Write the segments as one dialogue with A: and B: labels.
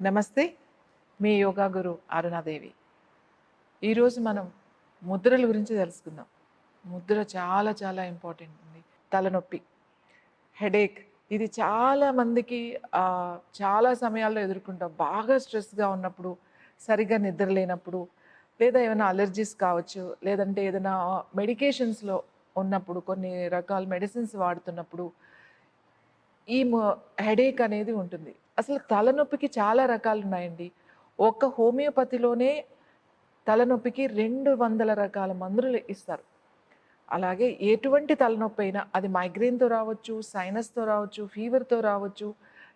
A: నమస్తే మీ యోగా గురు అరుణాదేవి ఈరోజు మనం ముద్రల గురించి తెలుసుకుందాం. ముద్ర చాలా చాలా ఇంపార్టెంట్ ఉంది. తలనొప్పి హెడేక్ ఇది చాలా మందికి చాలా సమయాల్లో ఎదుర్కొంటాం. బాగా స్ట్రెస్గా ఉన్నప్పుడు సరిగ్గా నిద్ర లేనప్పుడు లేదా ఏమైనా అలర్జీస్ కావచ్చు లేదంటే ఏదైనా మెడికేషన్స్లో ఉన్నప్పుడు కొన్ని రకాల మెడిసిన్స్ వాడుతున్నప్పుడు ఈ హెడేక్ అనేది ఉంటుంది. అసలు తలనొప్పికి చాలా రకాలు ఉన్నాయండి ఒక్క హోమియోపతిలోనే తలనొప్పికి రెండు వందల రకాల మందులు ఇస్తారు. అలాగే ఎటువంటి తలనొప్పి అయినా అది మైగ్రేన్తో రావచ్చు సైనస్తో రావచ్చు ఫీవర్తో రావచ్చు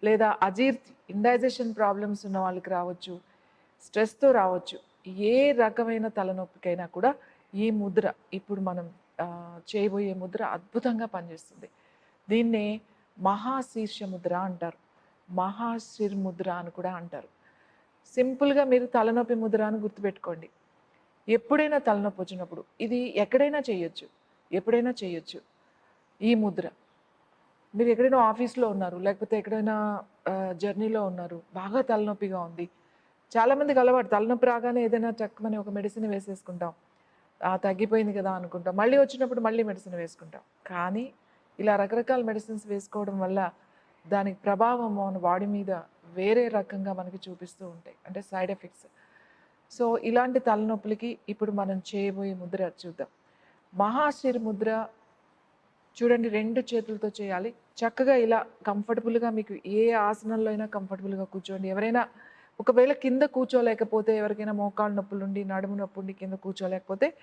A: లేదా అజీర్తి ఇండైజెషన్ ప్రాబ్లమ్స్ ఉన్న వాళ్ళకి రావచ్చు స్ట్రెస్తో రావచ్చు ఏ రకమైన తలనొప్పికైనా కూడా ఈ ముద్ర ఇప్పుడు మనం చేయబోయే ముద్ర అద్భుతంగా పనిచేస్తుంది. దీన్నే మహాశీర్ష ముద్ర అంటారు. మహాశిర్ ముద్ర అని కూడా అంటారు. సింపుల్గా మీరు తలనొప్పి ముద్ర అని గుర్తుపెట్టుకోండి. ఎప్పుడైనా తలనొప్పి వచ్చినప్పుడు ఇది ఎక్కడైనా చేయొచ్చు ఎప్పుడైనా చేయొచ్చు. ఈ ముద్ర. మీరు ఎక్కడైనా ఆఫీస్లో ఉన్నారు లేకపోతే ఎక్కడైనా జర్నీలో ఉన్నారు బాగా తలనొప్పిగా ఉంది. చాలామందికి అలవాటు తలనొప్పి రాగానే ఏదైనా చక్కమని ఒక మెడిసిన్ వేసేసుకుంటాం. తగ్గిపోయింది కదా అనుకుంటాం. మళ్ళీ వచ్చినప్పుడు మళ్ళీ మెడిసిన్ వేసుకుంటాం. కానీ ఇలా రకరకాల మెడిసిన్స్ వేసుకోవడం వల్ల దానికి ప్రభావం మన బాడీ మీద వేరే రకంగా మనకి చూపిస్తూ ఉంటాయి. అంటే సైడ్ ఎఫెక్ట్స్. సో ఇలాంటి తలనొప్పులకి ఇప్పుడు మనం చేయబోయే ముద్ర చూద్దాం. మహాశిర్ ముద్ర చూడండి రెండు చేతులతో చేయాలి. చక్కగా ఇలా కంఫర్టబుల్గా మీకు ఏ ఆసనంలో అయినా కంఫర్టబుల్గా కూర్చోండి. ఎవరైనా ఒకవేళ కింద కూర్చోలేకపోతే ఎవరికైనా మోకాళ్ళ నొప్పులు ఉండి నడుము నొప్పుండి కింద కూర్చోలేకపోతే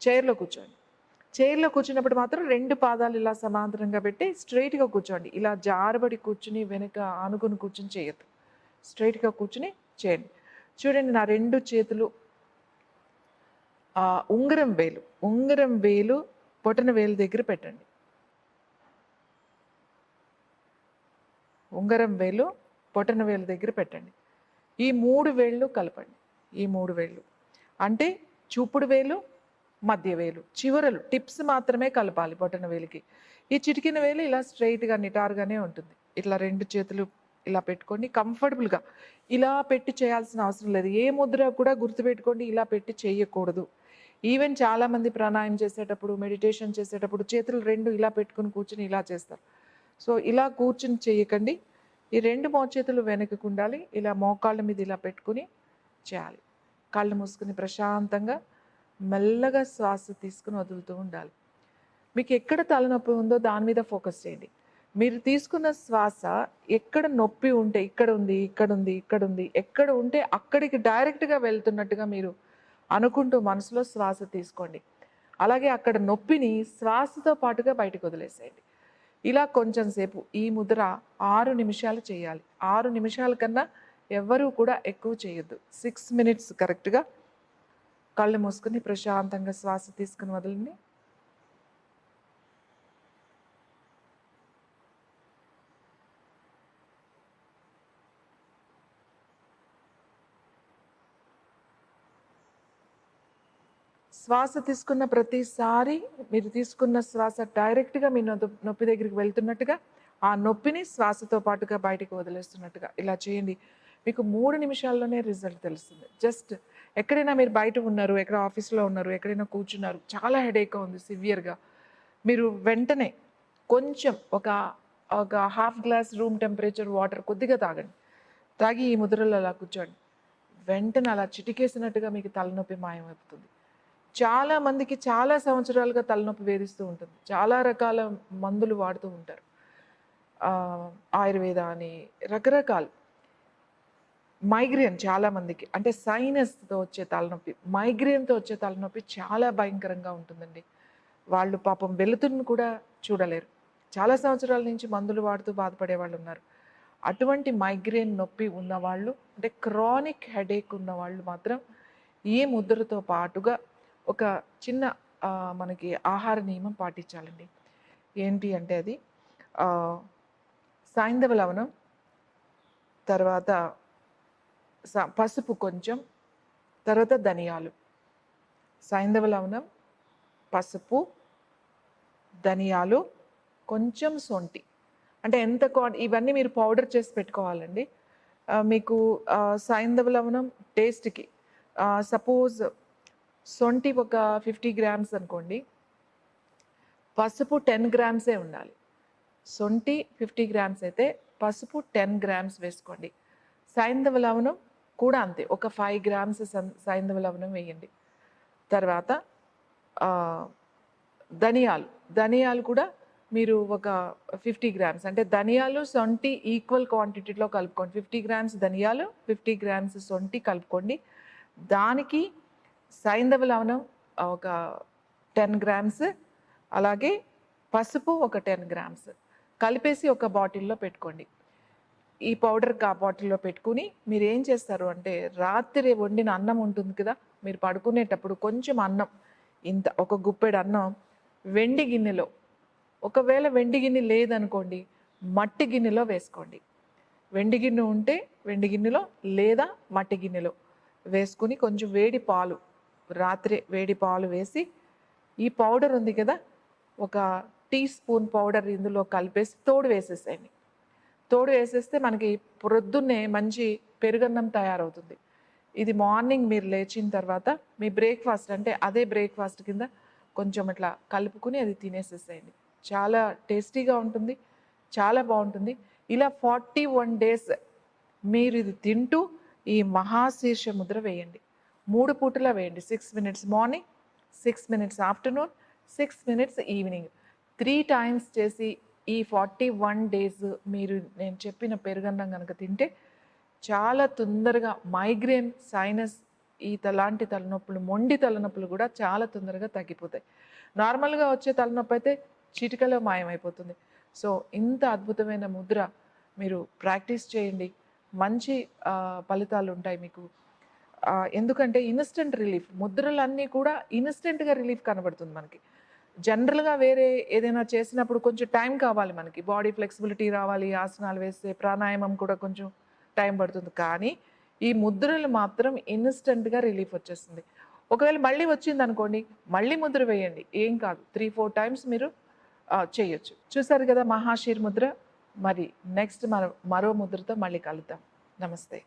A: చైర్లో కూర్చోండి. చైర్లో కూర్చున్నప్పుడు మాత్రం రెండు పాదాలు ఇలా సమాంతరంగా పెట్టి స్ట్రైట్గా కూర్చోండి. ఇలా జారబడి కూర్చుని వెనుక ఆనుకుని కూర్చుని చేయొద్దు. స్ట్రైట్గా కూర్చుని చేయండి. చూడండి నా రెండు చేతులు ఆ ఉంగరం వేలు. ఉంగరం వేలు పొటన వేలు దగ్గర పెట్టండి. ఉంగరం వేలు పొటన వేలు దగ్గర పెట్టండి. ఈ మూడు వేళ్ళు కలపండి. ఈ మూడు వేళ్ళు. అంటే చూపుడు వేలు మధ్య వేలు చివరలు టిప్స్ మాత్రమే కలపాలి బొటన వేలికి. ఈ చిటికిన వేలు ఇలా స్ట్రైట్గా నిటారుగానే ఉంటుంది. ఇట్లా రెండు చేతులు ఇలా పెట్టుకోండి కంఫర్టబుల్గా. ఇలా పెట్టి చేయాల్సిన అవసరం లేదు. ఏ ముద్ర కూడా గుర్తుపెట్టుకోండి ఇలా పెట్టి చేయకూడదు. ఈవెన్ చాలామంది ప్రాణాయం చేసేటప్పుడు మెడిటేషన్ చేసేటప్పుడు చేతులు రెండు ఇలా పెట్టుకుని కూర్చుని ఇలా చేస్తారు. సో ఇలా కూర్చుని చేయకండి. ఈ రెండు మోచేతులు వెనకకు ఉండాలి. ఇలా మోకాళ్ళ మీద ఇలా పెట్టుకుని చేయాలి. కళ్ళు మూసుకుని ప్రశాంతంగా మెల్లగా శ్వాస తీసుకుని వదులుతూ ఉండాలి. మీకు ఎక్కడ తలనొప్పి ఉందో దాని మీద ఫోకస్ చేయండి. మీరు తీసుకున్న శ్వాస ఎక్కడ నొప్పి ఉంటే ఇక్కడ ఉంది ఇక్కడ ఉంది ఇక్కడ ఉంది ఎక్కడ ఉంటే అక్కడికి డైరెక్ట్గా వెళ్తున్నట్టుగా మీరు అనుకుంటూ మనసులో శ్వాస తీసుకోండి. అలాగే అక్కడ నొప్పిని శ్వాసతో పాటుగా బయటకు వదిలేసేయండి. ఇలా కొంచెం సేపు ఈ ముద్ర ఆరు నిమిషాలు చేయాలి. ఆరు నిమిషాల కన్నా ఎవ్వరూ కూడా ఎక్కువ చేయొద్దు. సిక్స్ మినిట్స్ కరెక్ట్గా కళ్ళు మూసుకుని ప్రశాంతంగా శ్వాస తీసుకుని వదలండి. శ్వాస తీసుకున్న ప్రతిసారి మీరు తీసుకున్న శ్వాస డైరెక్ట్గా మీ నొప్పి నొప్పి దగ్గరికి వెళ్తున్నట్టుగా ఆ నొప్పిని శ్వాసతో పాటుగా బయటికి వదిలేస్తున్నట్టుగా ఇలా చేయండి. మీకు మూడు నిమిషాల్లోనే రిజల్ట్ తెలుస్తుంది. జస్ట్ ఎక్కడైనా మీరు బయట ఉన్నారు ఎక్కడ ఆఫీస్లో ఉన్నారు ఎక్కడైనా కూర్చున్నారు చాలా హెడేక్గా ఉంది సివియర్గా మీరు వెంటనే కొంచెం ఒక ఒక half glass room temperature water కొద్దిగా తాగండి. తాగి ఈ ముద్రలో అలా కూర్చోండి. వెంటనే అలా చిటికేసినట్టుగా మీకు తలనొప్పి మాయమైపోతుంది. చాలా మందికి చాలా సంవత్సరాలుగా తలనొప్పి వేధిస్తూ ఉంటుంది. చాలా రకాల మందులు వాడుతూ ఉంటారు. ఆయుర్వేద అని రకరకాలు. మైగ్రేన్ చాలా మందికి అంటే సైనస్తో వచ్చే తలనొప్పి మైగ్రేన్తో వచ్చే తలనొప్పి చాలా భయంకరంగా ఉంటుందండి. వాళ్ళు పాపం వెలుతురుని కూడా చూడలేరు. చాలా సంవత్సరాల నుంచి మందులు వాడుతూ బాధపడే వాళ్ళు ఉన్నారు. అటువంటి మైగ్రేన్ నొప్పి ఉన్నవాళ్ళు అంటే క్రానిక్ హెడేక్ ఉన్న వాళ్ళు మాత్రం ఈ ముద్రతో పాటుగా ఒక చిన్న మనకి ఆహార నియమం పాటించాలండి. ఏంటి అంటే అది ఆ, సాయంధవ లవణం తర్వాత పసుపు కొంచెం తర్వాత ధనియాలు. సాయంధవ లవణం పసుపు ధనియాలు కొంచెం సొంటి. అంటే ఎంత క్వాంటి ఇవన్నీ మీరు పౌడర్ చేసి పెట్టుకోవాలండి. మీకు సైంధవ లవణం టేస్ట్కి సపోజ్ సొంటి ఒక ఫిఫ్టీ గ్రామ్స్ అనుకోండి. పసుపు టెన్ గ్రామ్సే ఉండాలి. సొంటి ఫిఫ్టీ గ్రామ్స్ అయితే పసుపు టెన్ గ్రామ్స్ వేసుకోండి. సైంధవ లవణం కూడా అంతే. ఒక ఫైవ్ గ్రామ్స్ సన్- సైంధవ లవణం వేయండి. తర్వాత ధనియాలు. ధనియాలు కూడా మీరు ఒక ఫిఫ్టీ గ్రామ్స్ అంటే ధనియాలు సొంటి ఈక్వల్ క్వాంటిటీలో కలుపుకోండి. ఫిఫ్టీ గ్రామ్స్ ధనియాలు ఫిఫ్టీ గ్రామ్స్ సొంటి కలుపుకోండి. దానికి సైంధవ లవణం ఒక టెన్ గ్రామ్స్ అలాగే పసుపు ఒక టెన్ గ్రామ్స్ కలిపేసి ఒక బాటిల్లో పెట్టుకోండి. ఈ పౌడర్ ఆ బాటిల్లో పెట్టుకుని మీరు ఏం చేస్తారు అంటే రాత్రి వండిన అన్నం ఉంటుంది కదా మీరు పడుకునేటప్పుడు కొంచెం అన్నం ఇంత ఒక గుప్పెడు అన్నం వెండి గిన్నెలో. ఒకవేళ వెండి గిన్నె లేదనుకోండి మట్టి గిన్నెలో వేసుకోండి. వెండి గిన్నె ఉంటే వెండి గిన్నెలో లేదా మట్టి గిన్నెలో వేసుకుని కొంచెం వేడి పాలు రాత్రి వేడి పాలు వేసి ఈ పౌడర్ ఉంది కదా ఒక టీ స్పూన్ పౌడర్ ఇందులో కలిపేసి తోడు వేసేసేయండి. తోడు వేసేస్తే మనకి ప్రొద్దున్నే మంచి పెరుగన్నం తయారవుతుంది. ఇది మార్నింగ్ మీరు లేచిన తర్వాత మీ బ్రేక్ఫాస్ట్ అంటే అదే బ్రేక్ఫాస్ట్ కింద కొంచెం ఇట్లా కలుపుకుని అది తినేసేసేయండి. చాలా టేస్టీగా ఉంటుంది చాలా బాగుంటుంది. ఇలా ఫార్టీ వన్ డేస్ మీరు ఇది తింటూ ఈ మహాశీర్ష ముద్ర వేయండి. మూడు పూటలా వేయండి. Six minutes morning six minutes afternoon six minutes evening. Three times చేసి ఈ ఫార్టీ వన్ డేస్ మీరు నేను చెప్పిన పెరుగన్నం కనుక తింటే చాలా తొందరగా మైగ్రేన్ సైనస్ ఈ తలాంటి తలనొప్పులు మొండి తలనొప్పులు కూడా చాలా తొందరగా తగ్గిపోతాయి. నార్మల్గా వచ్చే తలనొప్పి అయితే చిటికలో మాయమైపోతుంది. సో ఇంత అద్భుతమైన ముద్ర మీరు ప్రాక్టీస్ చేయండి. మంచి ఫలితాలు ఉంటాయి మీకు. ఎందుకంటే ఇన్స్టెంట్ రిలీఫ్ ముద్రలన్నీ కూడా ఇన్స్టెంట్గా రిలీఫ్ కనబడుతుంది మనకి. జనరల్గా వేరే ఏదైనా చేసినప్పుడు కొంచెం టైం కావాలి మనకి. బాడీ ఫ్లెక్సిబిలిటీ రావాలి ఆసనాలు వేస్తే ప్రాణాయామం కూడా కొంచెం టైం పడుతుంది. కానీ ఈ ముద్రలు మాత్రం ఇన్స్టెంట్గా రిలీఫ్ వచ్చేస్తుంది. ఒకవేళ మళ్ళీ వచ్చింది అనుకోండి మళ్ళీ ముద్ర వేయండి. ఏం కాదు. త్రీ ఫోర్ టైమ్స్ మీరు చేయొచ్చు. చూసారు కదా మహాశీర్ ముద్ర? మరి నెక్స్ట్ మరో మరో ముద్రతో మళ్ళీ కలుద్దాం. నమస్తే.